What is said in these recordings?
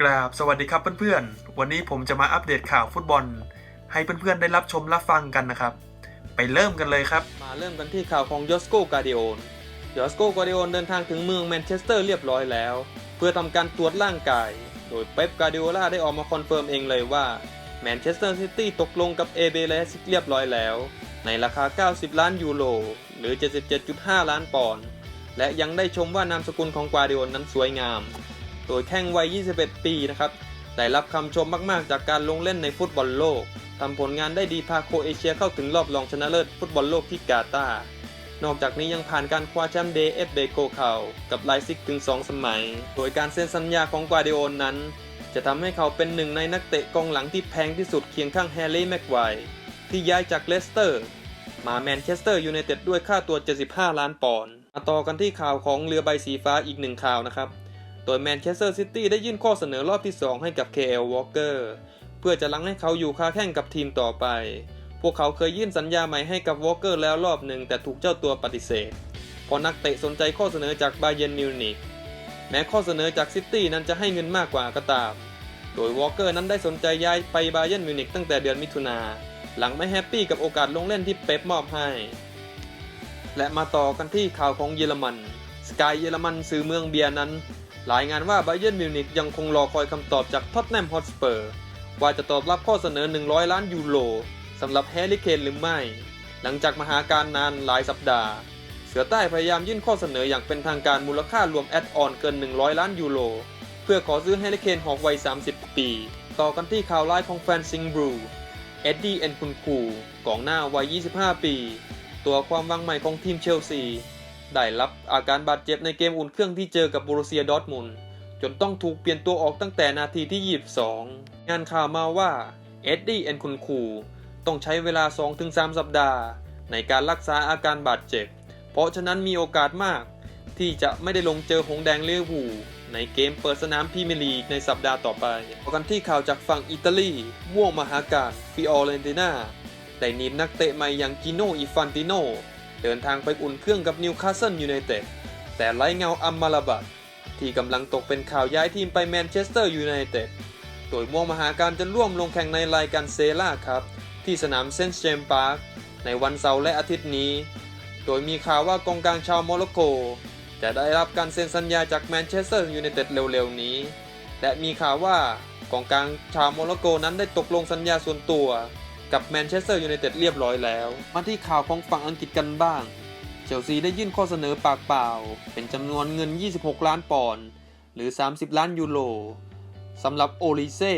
กราบสวัสดีครับเพื่อนๆ วันนี้ผมจะมาอัปเดตข่าวฟุตบอล ให้เพื่อนๆ ได้รับชมรับฟังกันนะครับ ไปเริ่มกันเลยครับ มาเริ่มกันที่ข่าวของยอสโกกาเดโอนยอสโกกาเดโอนเดินทางถึงเมืองแมนเชสเตอร์เรียบร้อยแล้ว เพื่อทำการตรวจร่างกาย โดยเป๊ปกาเดโอล่าได้ออกมาคอนเฟิร์มเองเลยว่าแมนเชสเตอร์ซิตี้ตกลงกับเอเบเลสเรียบร้อยแล้ว ในราคา 90 ล้านยูโรหรือ 77.5 ล้านปอนด์และยังได้ชมว่านามสกุลของกวาเดโอนนั้นสวยงาม โดยแข้งวัย 21 ปีนะครับ ได้รับคำชมมาก ๆ จากการลงเล่นในฟุตบอลโลกทำผลงานได้ดีพาโคเอเชียเข้าถึงรอบรองชนะเลิศฟุตบอลโลกที่กาตาร์ นอกจากนี้ยังผ่านการคว้าแชมป์เดย์เอฟเบโกเขากับไลซิกถึง 2 สมัย โดยการเซ็นสัญญาของกวาเดโอนนั้น จะทำให้เขาเป็นหนึ่งในนักเตะกองหลังที่แพงที่สุดเคียงข้างแฮร์รี่แม็กไกวร์ที่ย้ายจากเลสเตอร์ มาแมนเชสเตอร์ยูไนเต็ดด้วยค่าตัว 75 ล้านปอนด์มาต่อกันที่ข่าวของเรือใบสีฟ้าอีกหนึ่งข่าวนะครับ โดยแมนเชสเตอร์ซิตี้ได้ยื่นข้อเสนอรอบที่ 2 ให้กับ KL Walker เพื่อจะลังให้เขาอยู่ค้าแข่งกับทีมต่อไป พวกเขาเคยยื่นสัญญาใหม่ให้กับ Walker แล้วรอบหนึ่งแต่ถูกเจ้าตัวปฏิเสธเพราะนักเตะสนใจข้อเสนอจากบาเยนมิวนิกแม้ข้อเสนอจากซิตี้นั้นจะให้เงินมากกว่าก็ตาม โดยวอลเกอร์นั้นได้สนใจย้ายไปบาเยนมิวนิกตั้งแต่เดือนมิถุนาหลังไม่แฮปปี้กับโอกาสลงเล่นที่เป๊ปมอบให้ และมาต่อกันที่ข่าวของเยอรมัน สกายเยอรมันสื่อเมืองเบียร์นั้น รายงานว่าไบเยนมิวนิกยังคงรอคอยคำตอบจากท็อตแนมฮอตสเปอร์ว่าจะตอบรับข้อเสนอ 100 ล้านยูโรสำหรับแฮร์รี่เคนหรือไม่ หลังจากมหาการนานหลายสัปดาห์ เสือใต้พยายามยื่นข้อเสนออย่างเป็นทางการมูลค่ารวมแอดออนเกิน 100 ล้านยูโรเพื่อขอซื้อแฮร์รี่เคนหอกวัย 30 ปี ต่อกันที่ข่าวร้ายของแฟนซิงบรูเอ็ดดี้แอนคุณคูกองหน้าวัย 25 ปี ตัวความวังใหม่ของทีมเชลซี ได้รับอาการบาดเจ็บในเกมอุ่นเครื่องที่เจอกับบูรุเซียดอร์ทมุนจนต้องถูกเปลี่ยนตัวออกตั้งแต่นาทีที่ 22 งานข่าวมาว่าเอ็ดดี้แอนคุณคูต้องใช้เวลา 2-3 สัปดาห์ ในการรักษาอาการบาดเจ็บ เพราะฉะนั้นมีโอกาสมาก ที่จะไม่ได้ลงเจอหงแดงเลี้ยวผูในเกมเปิดสนามพรีเมียร์ลีกในสัปดาห์ต่อไปพอกันที่ข่าวจากฝั่งอิตาลี ม่วงมหาการฟิออเรนติน่าได้นีบนักเตะใหม่อย่างกิโนอิฟันติโน เดินทางไปอุ่นเครื่องกับนิวคาสเซิลยูไนเต็ดแต่ไร้เงาอัมมาลาบัตที่กำลังตกเป็นข่าวย้ายทีมไปแมนเชสเตอร์ยูไนเต็ดโดยม่วงมหาการจะร่วมลงแข่งในรายการเซล่าครับ ที่สนามเซนต์เจมส์พาร์คในวันเสาร์และอาทิตย์นี้ โดยมีข่าวว่ากองกลางชาวโมร็อกโก จะได้รับการเซ็นสัญญาจากแมนเชสเตอร์ยูไนเต็ดเร็วๆนี้ และมีข่าวว่ากองกลางชาวโมร็อกโกนั้นได้ตกลงสัญญาส่วนตัว กับแมนเชสเตอร์ยูไนเต็ดเรียบร้อยแล้ว มาที่ข่าวของฝั่งอังกฤษกันบ้าง เชลซีได้ยื่นข้อเสนอปากเปล่า เป็นจำนวนเงิน 26 ล้านปอนด์หรือ 30 ล้านยูโรสำหรับโอลิเซ่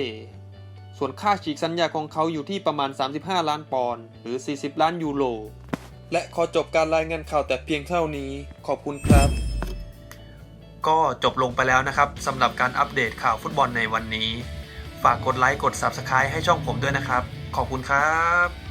ส่วนค่าฉีกสัญญาของเขาอยู่ที่ประมาณ 35 ล้านปอนด์หรือ 40 ล้านยูโรและขอจบการรายงานข่าวแต่เพียงเท่านี้ขอบคุณครับ ก็จบลงไปแล้วนะครับสำหรับการอัปเดตข่าวฟุตบอลในวันนี้ ฝากกดไลค์กด Subscribe ให้ช่องผมด้วยนะครับ ขอบคุณครับ